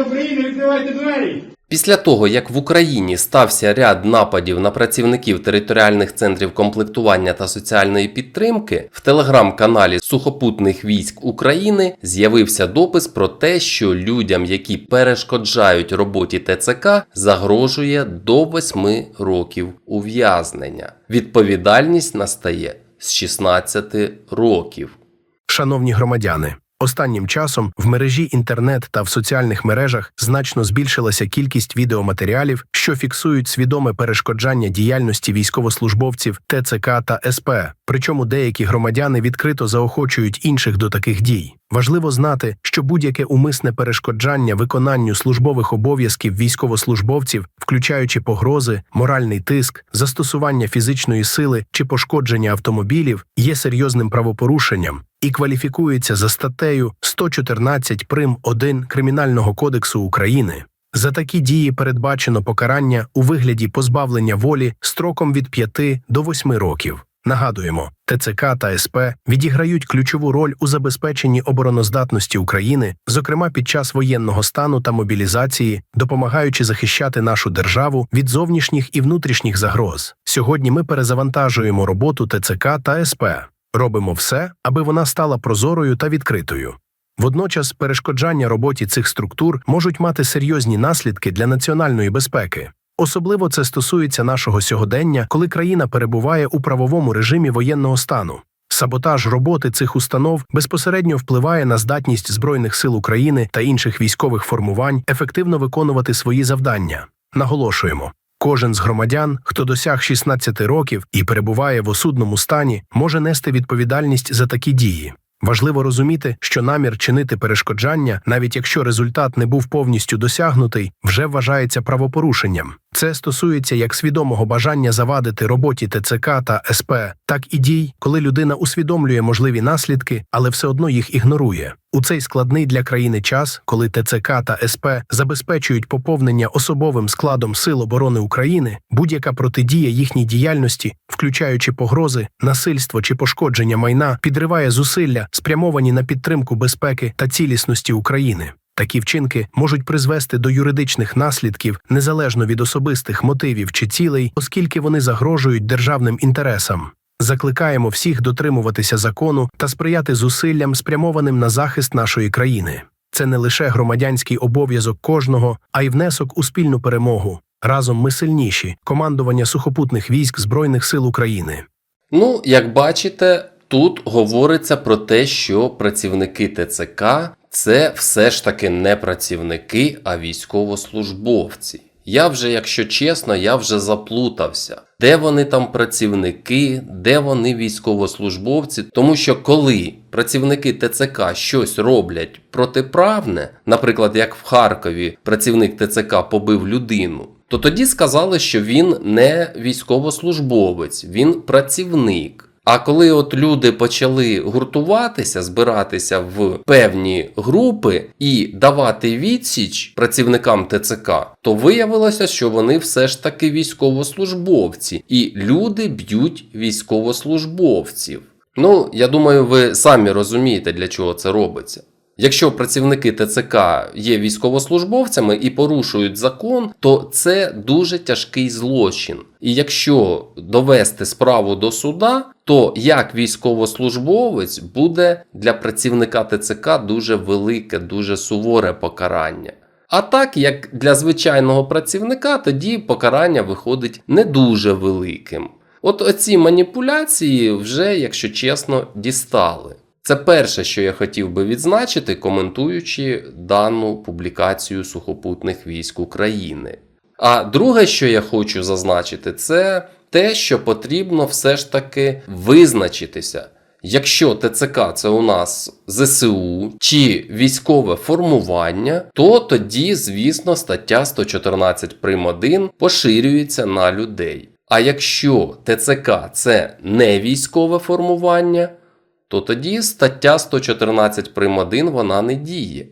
України, відкривайте двері! Після того, як в Україні стався ряд нападів на працівників територіальних центрів комплектування та соціальної підтримки, в телеграм-каналі Сухопутних військ України з'явився допис про те, що людям, які перешкоджають роботі ТЦК, загрожує до 8 років ув'язнення. Відповідальність настає з 16 років. Шановні громадяни, останнім часом в мережі інтернет та в соціальних мережах значно збільшилася кількість відеоматеріалів, що фіксують свідоме перешкоджання діяльності військовослужбовців ТЦК та СП. Причому деякі громадяни відкрито заохочують інших до таких дій. Важливо знати, що будь-яке умисне перешкоджання виконанню службових обов'язків військовослужбовців, включаючи погрози, моральний тиск, застосування фізичної сили чи пошкодження автомобілів, є серйозним правопорушенням і кваліфікується за статтею 114 прим. 1 Кримінального кодексу України. За такі дії передбачено покарання у вигляді позбавлення волі строком від 5 до 8 років. Нагадуємо, ТЦК та СП відіграють ключову роль у забезпеченні обороноздатності України, зокрема під час воєнного стану та мобілізації, допомагаючи захищати нашу державу від зовнішніх і внутрішніх загроз. Сьогодні ми перезавантажуємо роботу ТЦК та СП. Робимо все, аби вона стала прозорою та відкритою. Водночас перешкоджання роботі цих структур можуть мати серйозні наслідки для національної безпеки. Особливо це стосується нашого сьогодення, коли країна перебуває у правовому режимі воєнного стану. Саботаж роботи цих установ безпосередньо впливає на здатність Збройних сил України та інших військових формувань ефективно виконувати свої завдання. Наголошуємо. Кожен з громадян, хто досяг 16 років і перебуває в осудному стані, може нести відповідальність за такі дії. Важливо розуміти, що намір чинити перешкоджання, навіть якщо результат не був повністю досягнутий, вже вважається правопорушенням. Це стосується як свідомого бажання завадити роботі ТЦК та СП, так і дій, коли людина усвідомлює можливі наслідки, але все одно їх ігнорує. У цей складний для країни час, коли ТЦК та СП забезпечують поповнення особовим складом Сил оборони України, будь-яка протидія їхній діяльності, включаючи погрози, насильство чи пошкодження майна, підриває зусилля, спрямовані на підтримку безпеки та цілісності України. Такі вчинки можуть призвести до юридичних наслідків незалежно від особистих мотивів чи цілей, оскільки вони загрожують державним інтересам. Закликаємо всіх дотримуватися закону та сприяти зусиллям, спрямованим на захист нашої країни. Це не лише громадянський обов'язок кожного, а й внесок у спільну перемогу. Разом ми сильніші командування сухопутних військ Збройних сил України. Ну, як бачите, тут говориться про те, що працівники ТЦК це все ж таки не працівники, а військовослужбовці. Я вже, якщо чесно, я вже заплутався. Де вони там працівники, де вони військовослужбовці? Тому що коли працівники ТЦК щось роблять протиправне, наприклад, як в Харкові працівник ТЦК побив людину, то тоді сказали, що він не військовослужбовець, він працівник. А коли от люди почали гуртуватися, збиратися в певні групи і давати відсіч працівникам ТЦК, то виявилося, що вони все ж таки військовослужбовці, і люди б'ють військовослужбовців. Ну, я думаю, ви самі розумієте, для чого це робиться. Якщо працівники ТЦК є військовослужбовцями і порушують закон, то це дуже тяжкий злочин. І якщо довести справу до суда, то як військовослужбовець буде для працівника ТЦК дуже велике, дуже суворе покарання. А так, як для звичайного працівника, тоді покарання виходить не дуже великим. От оці маніпуляції вже, якщо чесно, дістали. Це перше, що я хотів би відзначити, коментуючи дану публікацію сухопутних військ України. А друге, що я хочу зазначити, це те, що потрібно все ж таки визначитися. Якщо ТЦК це у нас ЗСУ чи військове формування, то тоді, звісно, стаття 114 прим. 1 поширюється на людей. А якщо ТЦК це не військове формування, то тоді стаття 114 прим. 1 вона не діє.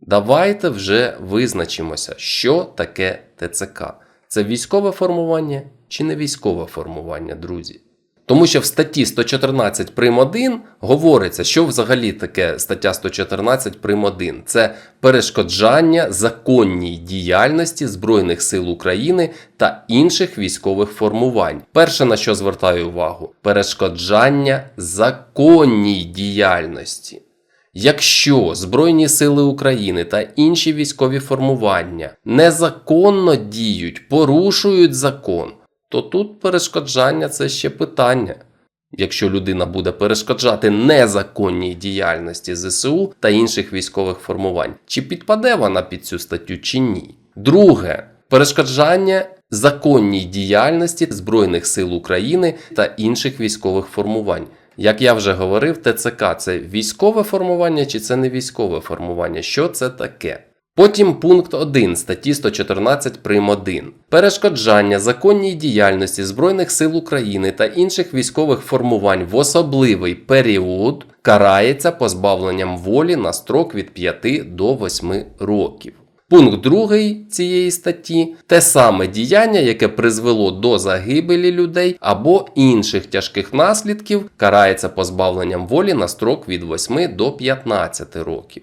Давайте вже визначимося, що таке ТЦК. Це військове формування чи не військове формування, друзі. Тому що в статті 114 прим. 1 говориться, що взагалі таке стаття 114 прим. 1. Це перешкоджання законній діяльності Збройних сил України та інших військових формувань. Перше, на що звертаю увагу, перешкоджання законній діяльності. Якщо Збройні Сили України та інші військові формування незаконно діють, порушують закон, то тут перешкоджання це ще питання. Якщо людина буде перешкоджати незаконній діяльності ЗСУ та інших військових формувань, чи підпаде вона під цю статтю чи ні? Друге перешкоджання законній діяльності Збройних сил України та інших військових формувань. Як я вже говорив, ТЦК це військове формування чи це не військове формування? Що це таке? Потім пункт 1 статті 114 прим. 1. Перешкоджання законній діяльності Збройних сил України та інших військових формувань в особливий період карається позбавленням волі на строк від 5 до 8 років. Пункт 2 цієї статті те саме діяння, яке призвело до загибелі людей або інших тяжких наслідків, карається позбавленням волі на строк від 8 до 15 років.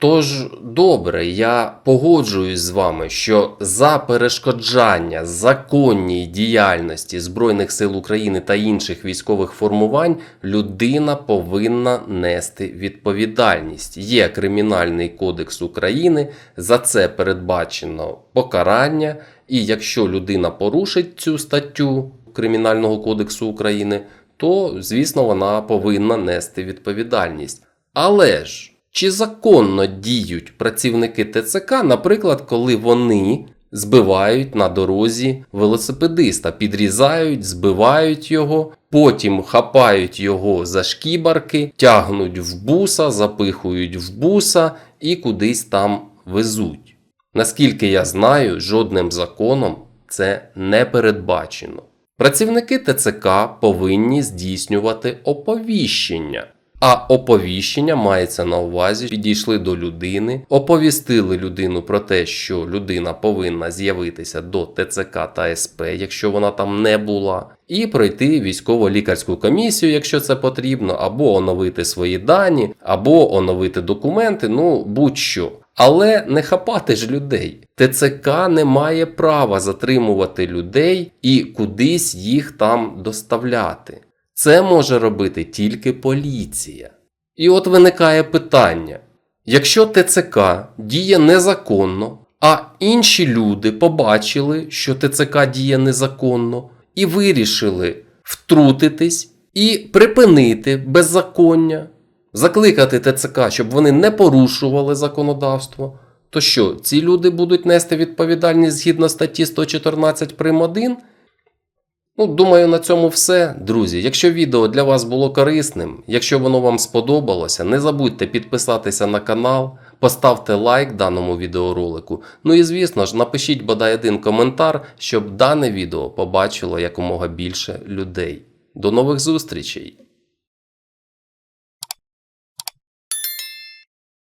Тож, добре, я погоджуюсь з вами, що за перешкоджання законній діяльності Збройних сил України та інших військових формувань людина повинна нести відповідальність. Є Кримінальний кодекс України, за це передбачено покарання, і якщо людина порушить цю статтю Кримінального кодексу України, то, звісно, вона повинна нести відповідальність. Але ж. Чи законно діють працівники ТЦК, наприклад, коли вони збивають на дорозі велосипедиста, підрізають, збивають його, потім хапають його за шкібарки, тягнуть в буса, запихують в буса і кудись там везуть. Наскільки я знаю, жодним законом це не передбачено. Працівники ТЦК повинні здійснювати оповіщення. А оповіщення мається на увазі, підійшли до людини, оповістили людину про те, що людина повинна з'явитися до ТЦК та СП, якщо вона там не була, і пройти військово-лікарську комісію, якщо це потрібно, або оновити свої дані, або оновити документи, ну будь-що. Але не хапати ж людей. ТЦК не має права затримувати людей і кудись їх там доставляти. Це може робити тільки поліція. І от виникає питання: якщо ТЦК діє незаконно, а інші люди побачили, що ТЦК діє незаконно, і вирішили втрутитись і припинити беззаконня, закликати ТЦК, щоб вони не порушували законодавство, то що, ці люди будуть нести відповідальність згідно статті 114 прим. 1? Ну, думаю, на цьому все, друзі. Якщо відео для вас було корисним, якщо воно вам сподобалося, не забудьте підписатися на канал, поставте лайк даному відеоролику. Ну і звісно ж, напишіть бодай один коментар, щоб дане відео побачило якомога більше людей. До нових зустрічей!